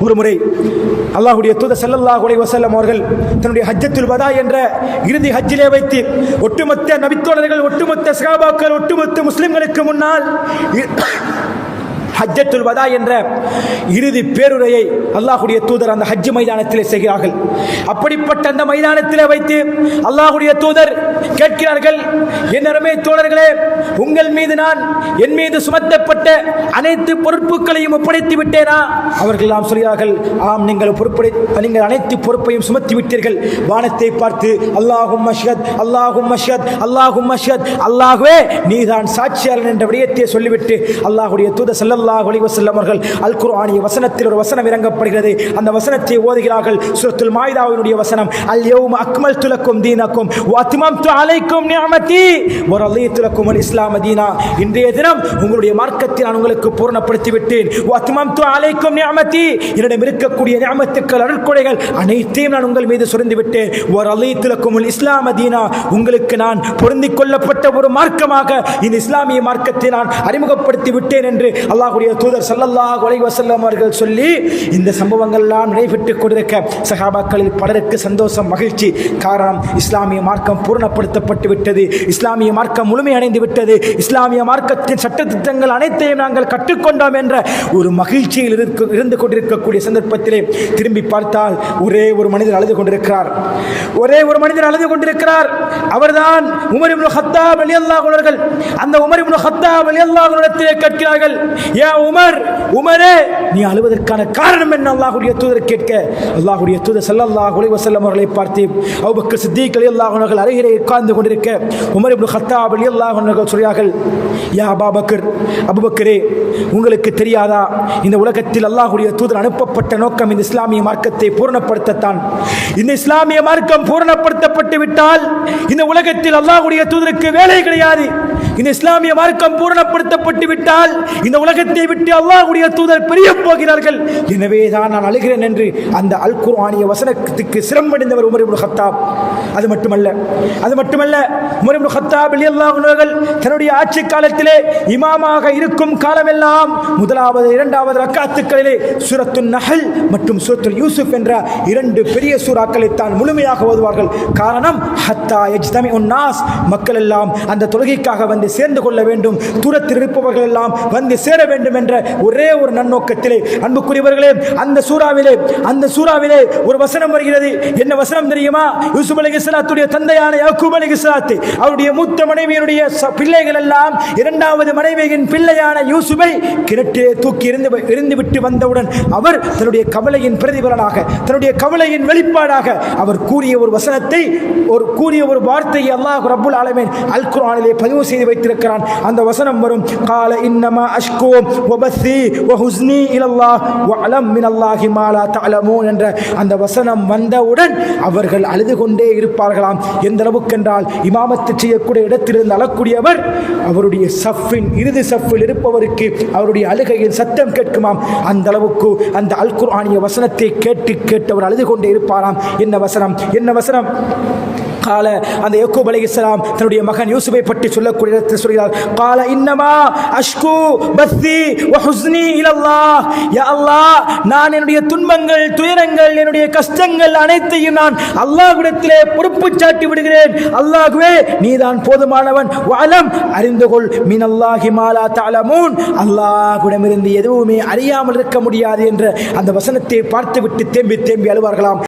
ஒரு முறை அல்லாஹுடைய தூத செல்லல்லா குலை வசல்லம் அவர்கள் தன்னுடைய ஹஜ்ஜத்துல் வதா என்ற இறுதி ஹஜ்ஜிலே வைத்து ஒட்டுமொத்த நபித்தோழர்கள் ஒட்டுமொத்த சகாபாக்கள் ஒட்டுமொத்த முஸ்லிம்களுக்கு முன்னால் இ- ஹஜ்ஜத்துல் வதா என்ற இறுதி பேருரையை அல்லாஹுடைய தூதர் அந்த ஹஜ் மைதானத்தில் செய்கிறார்கள். அப்படிப்பட்ட அந்த மைதானத்தில் வைத்து அல்லாஹுடைய தூதர் கேட்கிறார்கள் என்னருமே தோழர்களே உங்கள் மீது நான் என் மீது சுமத்தப்பட்ட அனைத்து பொறுப்புகளையும் ஒப்படைத்து விட்டேனா? அவர்கள் நாம் சொல்கிறார்கள் ஆம் நீங்கள் பொறுப்படை நீங்கள் அனைத்து பொறுப்பையும் சுமத்தி விட்டீர்கள். வானத்தை பார்த்து அல்லாஹும் மஷத் அல்லாஹும் மஷத் அல்லாஹும் மஷத் அல்லாஹுவே நீதான் சாட்சியாளன் என்ற விடயத்தை சொல்லிவிட்டு அல்லாஹுடைய தூத செல்லல்லாஹ் ஒளி வசல்லம் அவர்கள் அல் குர்ஆனிய வசனத்தில் ஒரு வசனம் இறங்கப்படுகிறது. அந்த வசனத்தை ஓதுகிறார்கள் சுரத்துல் மாயிதாவினுடைய வசனம் அல் யௌம அக்மல் துலக்கும் தீனக்கும் வாத்திமம் அலைக்கும் நியமத்தி. வ இஸ்லாம் லக்கும் இன்றைய தினம் உங்களுடைய மார்க்கத்தை நான் உங்களுக்கு பூர்ணப்படுத்தி விட்டேன் வத்மம் து அலைக்கும் நியமத்தி. என்னிடம் இருக்கக்கூடிய நியமத்துக்கள் அருட்கொடைகள் அனைத்தையும் நான் உங்கள் மீது சுரந்து விட்டேன் வ ரலீது லக்கும் உங்களுக்கு நான் பொருந்திக் கொள்ளப்பட்ட ஒரு மார்க்கமாக இந்த இஸ்லாமிய மார்க்கத்தை நான் அறிமுகப்படுத்தி விட்டேன் என்று அல்லாஹுடைய தூதர் சல்லல்லாஹ் அலைஹி வசல்லம் அவர்கள் சொல்லி இந்த சம்பவங்கள்லாம் நடைபெற்றுக் கொண்டிருக்க சஹாபாக்களில் பலருக்கு சந்தோஷம் மகிழ்ச்சி. காரணம் இஸ்லாமிய மார்க்கம் பூர்ணப்படுத்தப்பட்டு விட்டது. இஸ்லாமிய மார்க்கம் முழுமையடைந்து விட்டது. இஸ்லாமிய மார்க்கத்தின் சட்டத்திட்டங்கள் அனைத்தையும் நாங்கள் கற்றுக்கொண்டோம் என்ற ஒரு மகிழ்ச்சியில் இருக்க- இருந்து கொண்டிருக்கக்கூடிய சந்தர்ப்பத்திலே திரும்பி பார்த்தால் ஒரே ஒரு மனிதர் அழுது கொண்டிருக்கிறார். ஒரே ஒரு மனிதர் அழுது கொண்டிருக்கிறார். அவர்தான் உமர் இப்னு ஹத்தாப் ரலியல்லாஹு அந்த உமர் இப்னு ஹத்தாப் ரலியல்லாஹு கேட்கிறார்கள் ஏன் உமர் உமரே நீ அழுவதற்கான காரணம் என்ன? அல்லாஹுடைய தூதர் கேட்க அல்லாஹுடைய தூதர் ஸல்லல்லாஹு அலைஹி வஸல்லம் அவர்களை பார்த்து அபூபக்கர் சித்திக் ரலியல்லாஹு அவர்கள் அருகிலே உட்கார்ந்து கொண்டிருக்க உமர் இப்னு ஹத்தா அலி அல்லாஹ் சொல்கிறார்கள் யா அபாபக்கர் அபுபக்கரே உங்களுக்கு தெரியாதா? இந்த உலகத்தில் அல்லாஹுடைய தூதர் அனுப்பப்பட்ட நோக்கம் இந்த இஸ்லாமிய மார்க்கத்தை பூரணப்படுத்தத்தான். இந்த இஸ்லாமிய மார்க்கம் பூரணப்படுத்தப்பட்டு விட்டால் இந்த உலகத்தில் அல்லாஹுடைய தூதருக்கு வேலை கிடையாது. இந்த இஸ்லாமிய மார்க்கம் பூரணப்படுத்தப்பட்டு விட்டால் இந்த உலகத்தை விட்டு அல்லாஹுடைய தூதர் பிரிய போகிறார்கள். எனவே தான் நான் அழுகிறேன் என்று அந்த அல் குர்ஆனிய வசனத்துக்கு சிரமடைந்தவர் உமர் இப்னு ஹத்தாப் அது மட்டுமல்ல அது மட்டுமல்ல உமர் இப்னு ஹத்தாப் ரலியல்லாஹு தன்னுடைய ஆட்சி காலத்திலே இமாமாக இருக்கும் காலமெல்லாம் முதலாவது இரண்டாவது ரக்காத்துக்களிலே சுரத்து நகல் மற்றும் சுரத்து யூசுப் என்ற இரண்டு பெரிய சூறாக்களை தான் முழுமையாக ஓதுவார்கள். காரணம் ஹத்தா யஜ்தமி உன்னாஸ் மக்கள் எல்லாம் அந்த தொழுகைக்காக வந்து சேர்ந்து கொள்ள வேண்டும். தூரத்தில் இருப்பவர்கள் எல்லாம் வந்து சேர வேண்டும் என்ற ஒரே ஒரு நன்னோக்கத்திலே. அன்புக்குரியவர்களே அந்த சூறாவிலே அந்த சூறாவிலே ஒரு வசனம் வருகிறது. என்ன வசனம் தெரியுமா? யூசுப் அலைஹிஸ்ஸலாத்துடைய தந்தையான யாக்கூப் அலைஹிஸ்ஸலாத்து. அவருடைய மூத்த மனைவியினுடைய பிள்ளைகள் எல்லாம் இரண்டாவது மனைவியின் பிள்ளையான யூசுபை கிணற்றிலே தூக்கி இருந்து இருந்து விட்டு வந்தவுடன் அவர் தன்னுடைய கவலையின் பிரதிபலனாக தன்னுடைய கவலையின் வெளிப்பாடாக அவர் கூறிய ஒரு வசனத்தை ஒரு கூறிய ஒரு வார்த்தையை அல்லாஹ் ரபுல் ஆலமேன் அல் குரானிலே பதிவு செய்து வைத்திருக்கிறான். அந்த வசனம் வரும். கால இன்னமா அஷ்கோ வபஸ்ஸி வஹுஸ்னி இலல்லா வலம் மினல்லாஹி மாலா தலமோ என்ற அந்த வசனம் வந்தவுடன் அவர்கள் அழுது கொண்டே இருப்பார்களாம். எந்த அளவுக்கு என்றால் இமாமத்து செய்யக்கூடிய இடத்திலிருந்து அழக்கூடியவர் அவருடைய சஃபின் இறுதி சஃபில் இருப்பவருக்கு அவருடைய அழுகையில் சத்தம் கேட்குமாம். அந்த அளவுக்கு அந்த அல் குர்ஆனிய வசனத்தை கேட்டு கேட்டு அவர் அழுது கொண்டே இருப்பாராம். என்ன வசனம்? என்ன வசனம்? கால அந்த யக்கூப் இஸ்லாம் தன்னுடைய மகன் யூசுஃபை பற்றி சொல்லக்கூடிய இடத்தில் சொல்கிறார் கால இன்னமா அஷ்கு பஸ்தி ஹுஸ்னி இலல்லா யா அல்லாஹ் நான் என்னுடைய துன்பங்கள் துயரங்கள் என்னுடைய கஷ்டங்கள் அனைத்தையும் நான் அல்லாஹ்விடத்திலே பொறுப்பு சாட்டி விடுகிறேன். அல்லாஹ்வே நீதான் போதுமானவன். வளம் அறிந்து கொள். மினல்லாஹி மாலா தஅலமூன். அல்லாஹ்விடமிருந்து எதுவுமே அறியாமல் இருக்க முடியாது என்ற அந்த வசனத்தை பார்த்துவிட்டு தேம்பி தேம்பி அழுவார்களாம்.